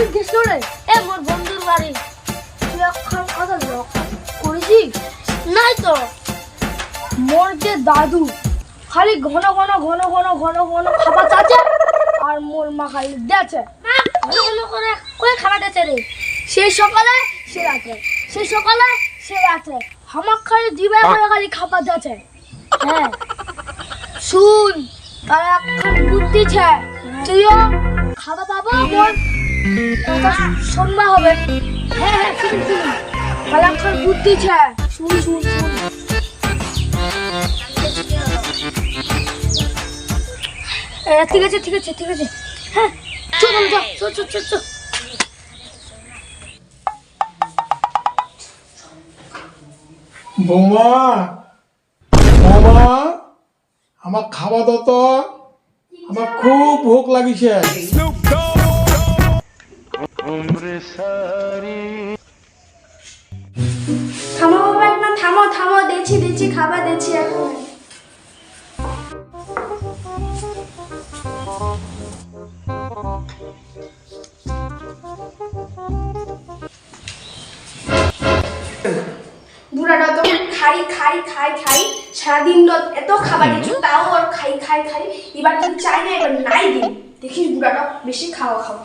তুই গেছিল রে এ মোর বন্ধুর বাড়ি তুই এখন কথা রক্ষা করেছিস নাই তো। মোর যে দাদু খালি ঘন ঘন ঘন ঘন ঘন ঘন খাবার চাচ্ছে আর মোর মা খালি ঘন করে কই খাবার দিচ্ছে রে। সেই সকালে সে রাতে সেই সকালে সে রাতে আমার খালি দিবে করে খালি খাবার দিচ্ছে হ্যাঁ শুন তার এখন বুদ্ধি ছে। তুইও খাবার পাবো মোর হবে। হ্যাঁ হ্যাঁ শুন শুন। তার এখন বুদ্ধি ছে শুন শুন শুন। ঠিক আছে ঠিক আছে ঠিক আছে। হ্যাঁ চল চল চল চল চল চল বৌমা বৌমা আমার খাওয়া দাও তো আমার খুব ভোক লাগিছে। থামো বাবা একদম থামো থামো দেখছি দেখছি খাবার দেখছি এখন। বুড়াটা তো খাই খাই খাই খাই সারাদিন এত খাবার দিচ্ছ তাও আর খাই খাই খাই। এবার তো চাই না এবার নাই দিন। দেখিস বুড়াটা বেশি খাওয়া খাওয়া।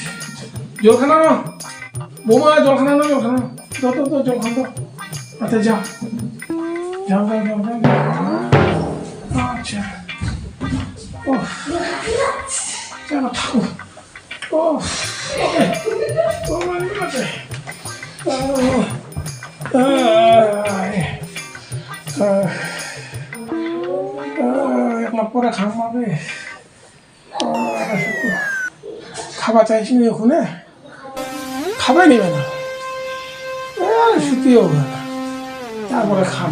জলখান আনো বৌমা জলখান আনো জলখান আনো যত তো জলখান তো আচ্ছা যাও যাও যাও যাও যাও যাও। আচ্ছা ও চলো থাকো ও ও মানে আছে একলা পরে খামাবে খাবার চাইছি না ওখানে খাবার নেবে না। শুকিয়ে হবে না। তারপরে খাম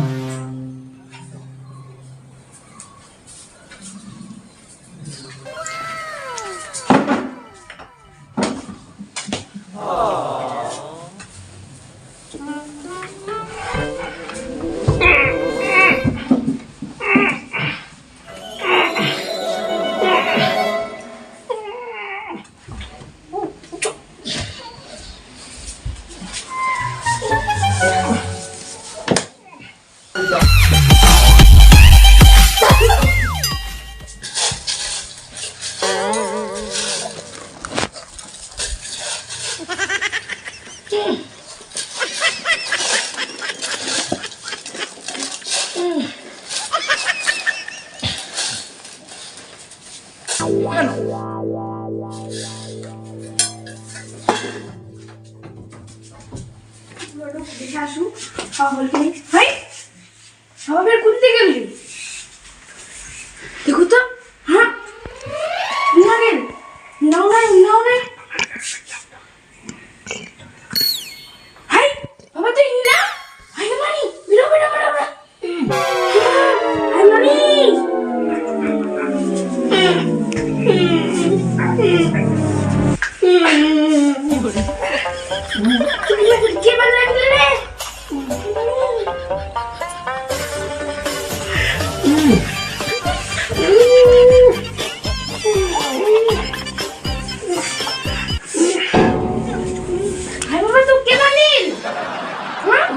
আসু খাওয়া বলবি হাই সবের বের করতে গেলি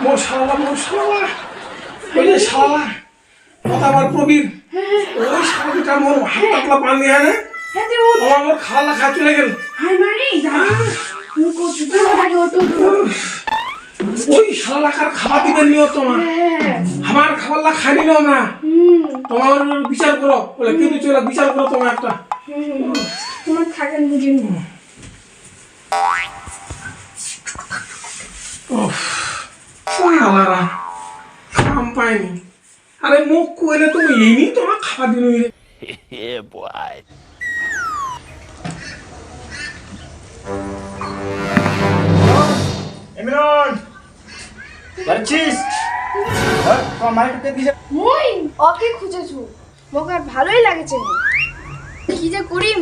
হ্যাঁ মশালা মশালা ওই যে শালা কথা আমার প্রবীর ওই শালা দুটার মোর হাত পাতলা পানি আনে। হ্যাঁ উঠ। ও আমার খালা খা চলে গেল। ওই শালাকার খাবার দিবেন নিও তোমার? হ্যাঁ। আমার খাবার খাই না তোমার বিচার করো। বলে কিন্তু চলে বিচার করো তোমার একটা। তোমার থাকেন বুঝিনি শালারা পায়নি। আরে মুখ কইলে তুমি এই নি তোমার খাবার দিন তোমার দিছে মুই ওকে খুঁজেছু? মোকে আর ভালোই লাগেছে। কি যে করিম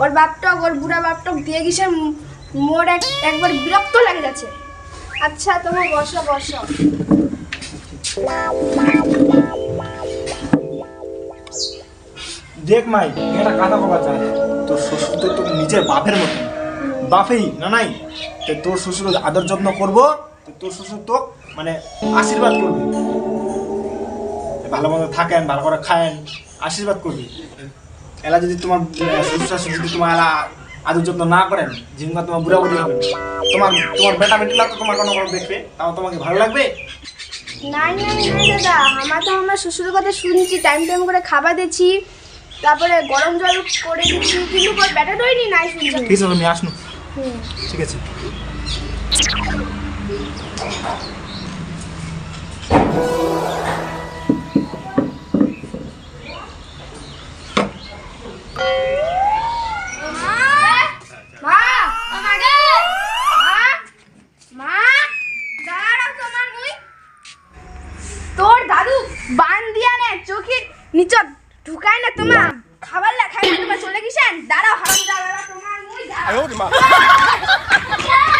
ওর বাপটক ওর বুড়া বাপটক দিয়ে গেছে মোর এক একবার বিরক্ত লাগে যাচ্ছে। আচ্ছা তোমার বসো বসো। দেখ মাই এটা কথা কবা চায় তোর শ্বশুর তো তোর নিজের বাপের মতো। বাপেই না নাই? তো তোর শ্বশুর আদর যত্ন করব তোর শ্বশুর তো মানে আশীর্বাদ করবি। ভালো মতো থাকেন, ভালো করে খায়েন, আশীর্বাদ করবি। এলা যদি তোমার শ্বশুর শাশুড়ি যদি তোমার আদর যত্ন না করেন জিঙ্গা তোমার বুড়া বুড়ি হবে। তোমার তোমার বেটা বেটিলা তো তোমার কোনো কোনো দেখবে তাও তোমাকে ভালো লাগবে? নাই নাই নাই দাদা। আমার তো আমার শ্বশুরের কথা শুনছি টাইম টাইম করে খাবার দিচ্ছি তারপরে গরম জল করে দিচ্ছি কিন্তু ওর ব্যাটা দইনি নাই শুনছি। ঠিক আছে আমি আসনু। ঠিক আছে। মা মা আমাকে মা মা দাঁড়াও তোমার মুই তোর দাদু বান দিয়া নে চোখে নিচত ঢুকায় না তোমা খাবার লা খাই না তোমার চলে গেছেন? দাঁড়াও হারাম দাঁড়াও তোমার মুই দাঁড়াও।